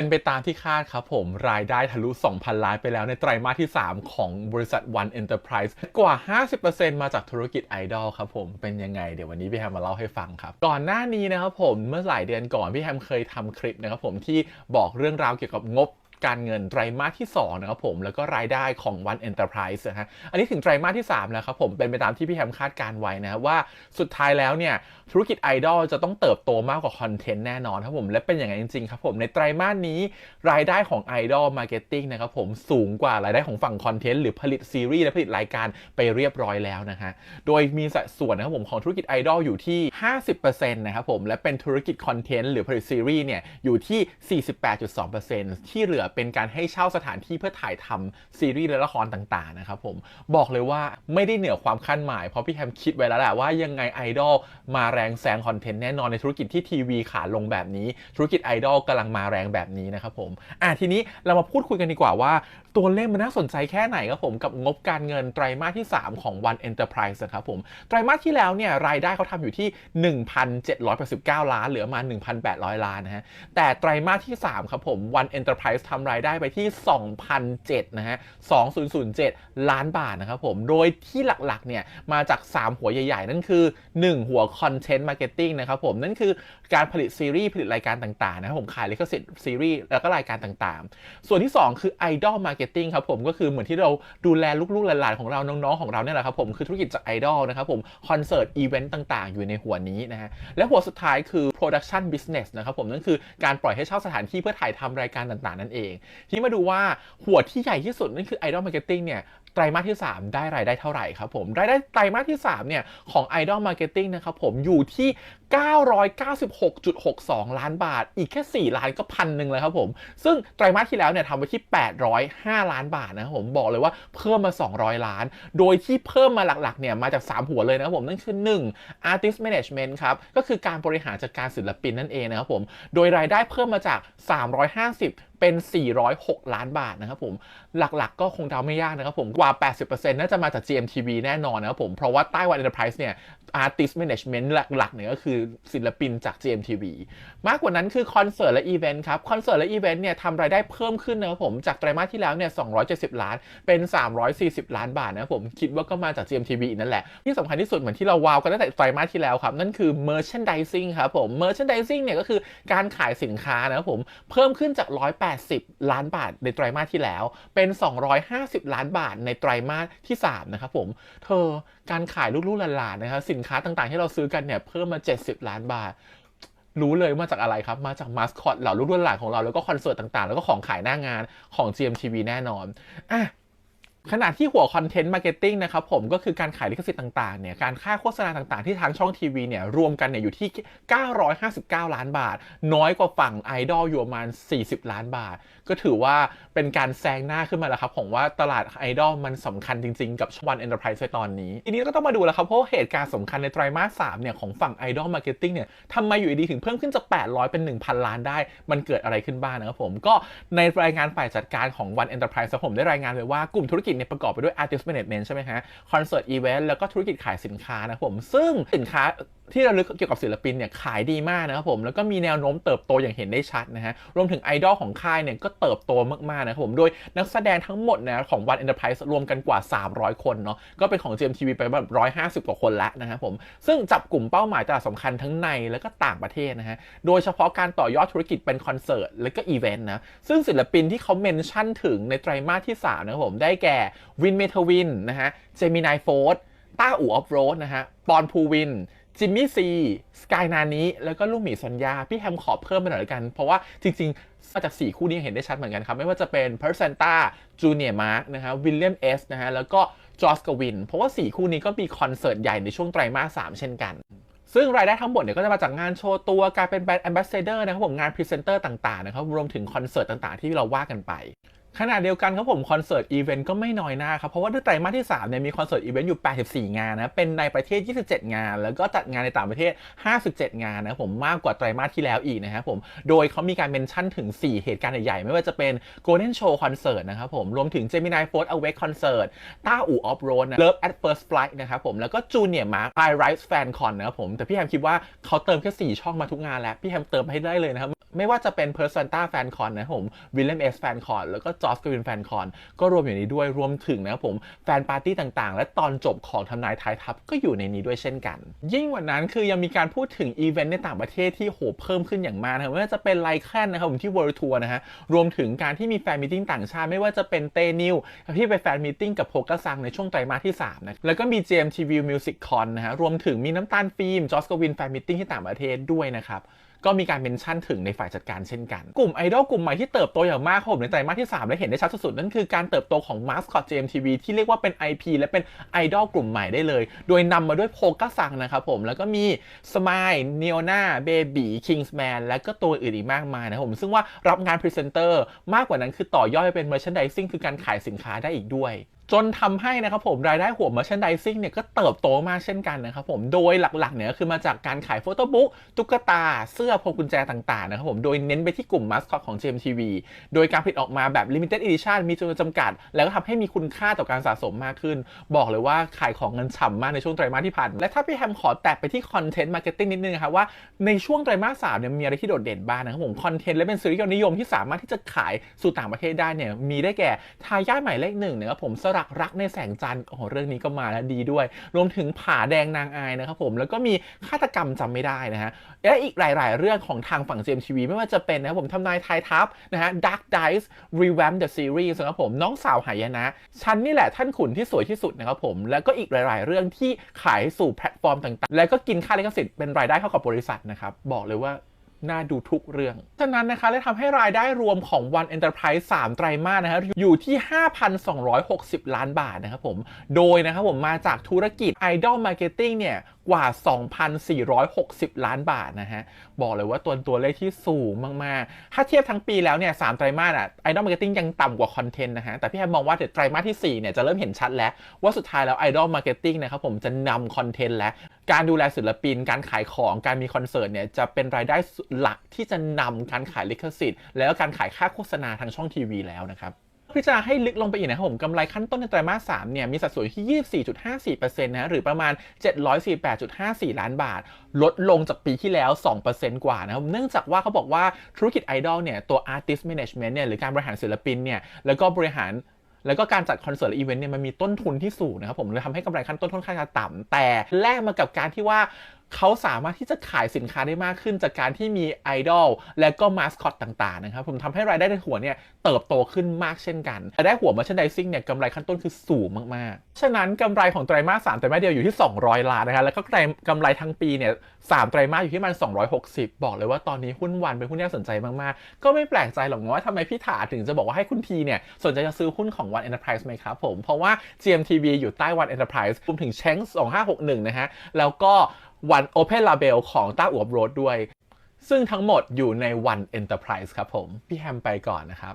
เป็นไปตามที่คาดครับผม รายได้ทะลุ 2,000 ล้านไปแล้วในไตรมาสที่ 3 ของบริษัท One Enterprise กว่า 50%มาจากธุรกิจไอดอลครับผม เป็นยังไง เดี๋ยววันนี้พี่แฮมมาเล่าให้ฟังครับ ก่อนหน้านี้นะครับผมเมื่อหลายเดือนก่อน พี่แฮมเคยทำคลิปนะครับผมที่บอกเรื่องราวเกี่ยวกับงบ การเงินไตรมาสที่2นะครับผมแล้วก็รายได้ของ One Enterprise นะฮะอันนี้ถึงไตรมาสที่ 3 แล้วครับผมเป็นไปตามที่พี่แฮมคาดการไว้นะว่าสุดท้ายแล้วเนี่ยธุรกิจไอดอลจะต้องเติบโตมากกว่าคอนเทนต์แน่นอนครับผมและเป็นอย่างนั้นจริงๆครับผมในไตรมาสนี้รายได้ของไอดอลมาร์เก็ตติ้งนะครับผมสูงกว่ารายได้ของฝั่งคอนเทนต์หรือผลิตซีรีส์และผลิตรายการไปเรียบร้อยแล้วนะฮะโดยมีสัดส่วนนะครับผมของธุรกิจไอดอลอยู่ที่ 50%นะครับผมและเป็นธุรกิจคอนเทนต์หรือผลิตซีรีส์เนี่ยอยู่ที่ 48.2%ที่เหลือเป็นการให้เช่าสถานที่เพื่อถ่ายทำซีรีส์และละครต่างๆนะครับผมบอกเลยว่าไม่ได้เหนือความคาดหมาย เพราะพี่แฮมคิดไว้แล้วแหละว่ายังไงไอดอลมาแรงแซงคอนเทนต์แน่นอนในธุรกิจที่ทีวีขาลงแบบนี้ ธุรกิจไอดอลกำลังมาแรงแบบนี้นะครับผมอะทีนี้เรามาพูดคุยกันดีกว่าว่า ตัวเลขมันน่าสนใจแค่ไหนครับผมกับงบการเงินไตรมาสที่ 3 ของ One Enterprise นะครับผมไตรมาสที่แล้วเนี่ยรายได้เขาทำอยู่ที่ 1,789 ล้านเหลือมา 1,800 ล้านนะฮะแต่ไตรมาสที่ 3 ครับผม One Enterprise ทำรายได้ไปที่ 2,007นะฮะ2007 ล้านบาทนะครับผม โดยที่หลักๆเนี่ยมาจาก 3 หัวใหญ่ๆ นั่นคือ 1 หัว Content Marketing นะครับผม นั่นคือการผลิตซีรีส์ผลิตรายการต่างๆนะครับผมขายลิขสิทธิ์ซีรีส์แล้วก็รายการต่างๆ ส่วนที่ 2 คือ Idol Marketing ครับผมก็คือเหมือนที่เราดูแลลูกๆหลานๆของเราน้องๆของเราเนี่ยแหละครับผมคือธุรกิจจากไอดอลนะครับผมคอนเสิร์ตอีเวนต์ต่างๆ อยู่ในหัวนี้นะฮะและหัวสุดท้ายคือ Production Business นะครับผมนั่นคือการปล่อยให้เช่าสถานที่เพื่อถ่ายทำรายการต่างๆ นั่นเองที่มาดูว่าหัวที่ใหญ่ที่สุดนั่นคือ Idol Marketing เนี่ยไตรมาสที่ 3 ได้รายได้เท่าไหร่ครับผมรายได้ไตรมาสที่3เนี่ยของ Idol Marketing นะครับผมอยู่ที่ 996.62 ล้านบาท อีกแค่ 4 ล้านก็พันหนึ่งเลยครับผม ซึ่งไตรมาสที่แล้วเนี่ยทำไว้ที่ 805 ล้านบาทนะครับผมบอกเลยว่าเพิ่มมา 200 ล้าน โดยที่เพิ่มมาหลักๆเนี่ยมาจาก 3 หัวเลยนะครับผม นั่นคือ 1 Artist Management ครับ ก็คือการบริหารจัดการศิลปินนั่นเองนะครับผม โดยรายได้เพิ่มมาจาก 350เป็น 406 ล้านบาทนะครับผมหลักๆ ก็คงเดาไม่ยากนะครับผมกว่า 80%น่าจะมาจาก GMTV แน่นอนนะครับผม เพราะว่าไต้หวัน Enterprise เนี่ย Artist Management หลักๆเนี่ยก็คือศิลปินจาก GMTV มากกว่านั้นคือคอนเสิร์ตและอีเวนต์ครับ คอนเสิร์ตและอีเวนต์เนี่ยทำรายได้เพิ่มขึ้นนะครับผม จากไตรมาสที่แล้วเนี่ย270 ล้านเป็น 340 ล้านบาทนะครับผมคิดว่าก็มาจาก GMTV นั่นแหละ ที่สำคัญที่สุดเหมือนที่เราวาวกันตั้งแต่ไตรมาสที่แล้วครับนั่นคือ merchandising ครับผม merchandising เนี่ยก็คือการขายสินค้านะครับผมเพิ่มขึ้นจาก 180 ล้านบาทในไตรมาสที่แล้วเเป็น 250 ล้านบาทในไตรมาสที่ 3 นะครับผม เธอการขายลูกๆหลานๆนะครับสินค้าต่างๆ ที่เราซื้อกันเนี่ยเพิ่มมา 70 ล้านบาท รู้เลยมาจากอะไรครับ มาจากมาสคอตเหล่าลูกหลานของเราแล้วก็คอนเสิร์ตต่างๆ แล้วก็ของขายหน้างานของ GMTV แน่นอนอะ ขณะที่หัวคอนเทนต์มาร์เก็ตติ้งนะครับผมก็คือการขายลิขสิทธิ์ต่างๆเนี่ยการค่าโฆษณาต่างๆ ที่ทางช่องทีวีเนี่ยรวมกันเนี่ยอยู่ที่ 959 ล้านบาท น้อยกว่าฝั่งไอดอลอยู่ประมาณ 40 ล้านบาท ก็ถือว่าเป็นการแซงหน้าขึ้นมาแล้วครับของว่าตลาดไอดอลมันสำคัญจริงๆ กับวันเอ็นเตอร์ไพรส์ในตอนนี้ ทีนี้ก็ต้องมาดูแล้วครับเพราะเหตุการณ์สำคัญในไตรมาส3เนี่ยของฝั่งไอดอลมาร์เก็ตติ้งเนี่ยทำไมอยู่ดีถึงเพิ่มขึ้นจาก 800 เป็น 1,000 ล้านได้ มันเกิดอะไรขึ้นบ้างนะครับผมก็ในรายงานฝ่ายจัดการของ One Enterprise ผมได้รายงานไว้ว่ากลุ่มธุรกิจเนี่ยประกอบไปด้วย Artist Management ใช่ไหมฮะคอนเสิร์ตอีเวนต์แล้วก็ธุรกิจขายสินค้านะผม ซึ่งสินค้าที่เระลึกเกี่ยวกับศิลปินเนี่ยขายดีมากนะครับผม แล้วก็มีแนวโน้มเติบโตอย่างเห็นได้ชัดนะฮะ รวมถึงไอดอลของค่ายเนี่ยก็เติบโตมากๆนะครับผม โดยนักแสดงทั้งหมดนะของ One Enterprise รวมกันกว่า 300 คนเนาะ ก็เป็นของ GMTV ไปแบบ 150 กว่าคนล้วนะครับผม ซึ่งจับกลุ่มเป้าหมายตลาดสำคัญทั้งในและก็ต่างประเทศนะฮะ โดยเฉพาะการต่อยอดธุรกิจเป็นคอนเสิร์ตและก็อีเวนต์นะ ซึ่งศิลปินที่เขาเมนชั่นถึงในไตรมาสที่3นะครับผมได้แก่วินเมทวินนะฮะเจมินายโฟร์ต้าอู่ออฟโรดนะฮะปอนพูวินจิมมี่ซีสกายนานี้ แล้วก็ลูกหมีสัญญา พี่แฮมขอเพิ่มไปหน่อยกัน เพราะว่าจริงๆมาจาก 4 คู่นี้เห็นได้ชัดเหมือนกันครับ ไม่ว่าจะเป็นเพอร์เซนต้าจูเนียร์มาร์กนะฮะวิลเลียมเอสนะฮะ แล้วก็จอสกวิน เพราะว่า 4 คู่นี้ก็มีคอนเสิร์ตใหญ่ในช่วงไตรมาส 3 เช่นกัน ซึ่งรายได้ทั้งหมดเนี่ยก็จะมาจากงานโชว์ตัวการเป็นแบรนด์แอมบาสเดอร์นะครับผมงานพรีเซนเตอร์ต่างๆนะครับรวมถึงคอนเสิร์ตต่างๆ ที่เราว่ากันไป ขณะเดียวกันครับผมคอนเสิร์ตอีเวนต์ก็ไม่น้อยหน้าครับ เพราะว่าในไตรมาสที่3เนี่ยมีคอนเสิร์ตอีเวนต์อยู่ 84 งานนะ เป็นในประเทศ 27 งาน แล้วก็จัดงานในต่างประเทศ 57 งานนะผมมากกว่าไตรมาสที่แล้วอีกนะครับผมโดยเขามีการเมนชั่นถึง 4 เหตุการณ์ใหญ่ๆ ไม่ว่าจะเป็น Golden Show Concert นะครับผมรวมถึง Gemini Force Awake Concert ต้าอู่ออฟโรดนะ Love at First Flight นะครับผมแล้วก็ Junior Mark I Rise Fan Con นะครับผมแต่พี่แฮมคิดว่าเขาเติมแค่4ช่องมาทุกงานแล้วพี่แฮมเติมให้ได้เลยนะครับ ไม่ว่าจะเป็น p e r s o n t a Fan Con นะครับผม William S Fan Con แล้วก็ Josh Green Fan Con ก็รวมอยู่ในนี้ด้วยรวมถึงนะผมแฟนปาร์ตี้ต่างๆ และตอนจบของทำนายทายทัพก็อยู่ในนี้ด้วยเช่นกัน ยิ่งกว่านั้นคือยังมีการพูดถึงอีเวนต์ในต่างประเทศที่โหเพิ่มขึ้นอย่างมากนะไม่ว่าจะเป็นไลแคนนะครับผมที่ World Tour นะฮะรวมถึงการที่มีแฟนมิทติ้งต่างชาติ ไม่ว่าจะเป็นเตนิวที่ไปแฟนมิทติ้งกับโพกซังในช่วงไตรมาสที่3นะแล้วก็มี JMTV Music Con นะฮะรวมถึงมีน้ำตาลฟิล์มจอสกวินแฟนมิทติ้งที่ต่างประเทศด้วยนะครับก็มีการเมนชั่นถึงในฝ่ายจัดการเช่นกัน กลุ่มไอดอลกลุ่มใหม่ที่เติบโตอย่างมากผมในไตรมาสที่ 3 และเห็นได้ชัดสุดๆ นั่นคือการเติบโตของ Mascot JMTV ที่เรียกว่าเป็น IP และเป็นไอดอลกลุ่มใหม่ได้เลย โดยนำมาด้วยโพก a ซังนะครับผม แล้วก็มี Smile n e o n a Baby Kingsman และก็ตัวอื่นอีกมากมายนะครับผม ซึ่งว่ารับงานพรีเซนเตอร์มากกว่านั้นคือต่อยอดไปเป็น Merchandising คือการขายสินค้าได้อีกด้วย จนทำให้นะครับผมรายได้หัว merchandising เนี่ยก็เติบโตมากเช่นกันนะครับผมโดยหลักๆเนี่ยคือมาจากการขายโฟโต้บุ๊กตุ๊กตา เสื้อพวงกุญแจต่างๆนะครับผมโดยเน้นไปที่กลุ่มมาสคอตของ GMTV โดยการผลิตออกมาแบบ limited edition มีจำนวนจำกัด แล้วก็ทำให้มีคุณค่าต่อการสะสมมากขึ้น บอกเลยว่าขายของเงินฉ่ำมากในช่วงไตรมาสที่ผ่าน และถ้าพี่แฮมขอแตะไปที่คอนเทนต์มาร์เก็ตติ้งนิดนึงครับว่าในช่วงไตรมาสสามเนี่ยมีอะไรที่โดดเด่นบ้างนะครับผมคอนเทนต์และเป็นสื่อยอดนิยมที่สามารถที่จะขายสู่ต่างประเทศได้เนี่ยมีได้แก่ทายาทหมายเลขหนึ่งนะครับผมสักรักในแสงจันทร์โอ้โหเรื่องนี้ก็มาแล้วดีด้วย รวมถึงผาแดงนางอายนะครับผมแล้วก็มีฆาตกรรมจำไม่ได้นะฮะและอีกหลาย ๆ เรื่องของทางฝั่ง GMTV ไม่ว่าจะเป็นนะครับผมทำนายทายทัพนะฮะ Dark Dice Revamp the Series นะครับผมน้องสาวหายนะฉันนี่แหละท่านขุนที่สวยที่สุดนะครับผมแล้วก็อีกหลาย ๆ เรื่องที่ขายสู่แพลตฟอร์มต่าง ๆ แล้วก็กินค่าลิขสิทธิ์เป็นรายได้เข้ากับบริษัทนะครับบอกเลยว่า น่าดูทุกเรื่อง ฉะนั้นนะคะเลยทำให้รายได้รวมของ One Enterprise 3 ไตรมาสนะครับอยู่ที่ 5,260 ล้านบาทนะครับผม โดยนะครับผมมาจากธุรกิจ Idol Marketing เนี่ยกว่า 2,460 ล้านบาทนะฮะ บอกเลยว่าตัวตัวเลขที่สูงมาก ๆ ถ้าเทียบทั้งปีแล้วเนี่ยสามไตรมาสอะ Idol Marketing ยังต่ำกว่าคอนเทนต์นะฮะ แต่พี่แฮมมองว่าเดี๋ยวไตรมาสที่ 4 เนี่ยจะเริ่มเห็นชัดแล้ว ว่าสุดท้ายแล้ว Idol Marketing นะครับผมจะนำคอนเทนต์และ การดูแลศิลปิน การขายของการมีคอนเสิร์ตเนี่ยจะเป็นรายได้หลักที่จะนำการขายลิขสิทธิ์ แล้วการขายค่าโฆษณาทางช่องทีวีแล้วนะครับ พิจารณาให้ลึกลงไปอีกนะครับผมกำไรขั้นต้นในไตรมาส3เนี่ยมีสัดส่วนที่ 24.54%นะหรือประมาณ 748.54 ล้านบาท ลดลงจากปีที่แล้ว 2%กว่านะครับเนื่องจากว่าเขาบอกว่าธุรกิจไอดอลเนี่ยตัว artist management เนี่ยหรือการบริหารศิลปินเนี่ยแล้วก็บริหารแล้วก็การจัดคอนเสิร์ตและอีเวนต์เนี่ยมันมีต้นทุนที่สูงนะครับผมเลยทำให้กำไรขั้นต้นค่อนข้างจะต่ำแต่แลกมากับการที่ว่า เขาสามารถที่จะขายสินค้าได้มากขึ้น จากการที่มีไอดอลและก็มาสคอตต่างๆนะครับผมทำให้รายได้ในหัวเนี่ยเติบโตขึ้นมากเช่นกันรายได้หัว merchandising เนี่ยกำไรขั้นต้นคือสูงมากๆ ฉะนั้นกำไรของไตรมาส3ไตรมาสเดียวอยู่ที่ 200 ล้านนะครับแล้วก็กำไรทั้งปีเนี่ยสามไตรมาสอยู่ที่มัน 260 บอกเลยว่าตอนนี้หุ้นวันเป็นหุ้นที่น่าสนใจมากๆ ก็ไม่แปลกใจหรอกว่าทำไมพี่ถาถึงจะบอกว่าให้คุณทีเนี่ยสนใจจะซื้อหุ้นของ One Enterprise ไหมครับผมเพราะว่า GMTV อยู่ใต้ One Enterprise รวมถึง c h a n g 2561นะฮะแล้วก็ One Open Label ของต้าอวบโรดด้วย ซึ่งทั้งหมดอยู่ในวัน Enterprise ครับผม พี่แฮมไปก่อนนะครับ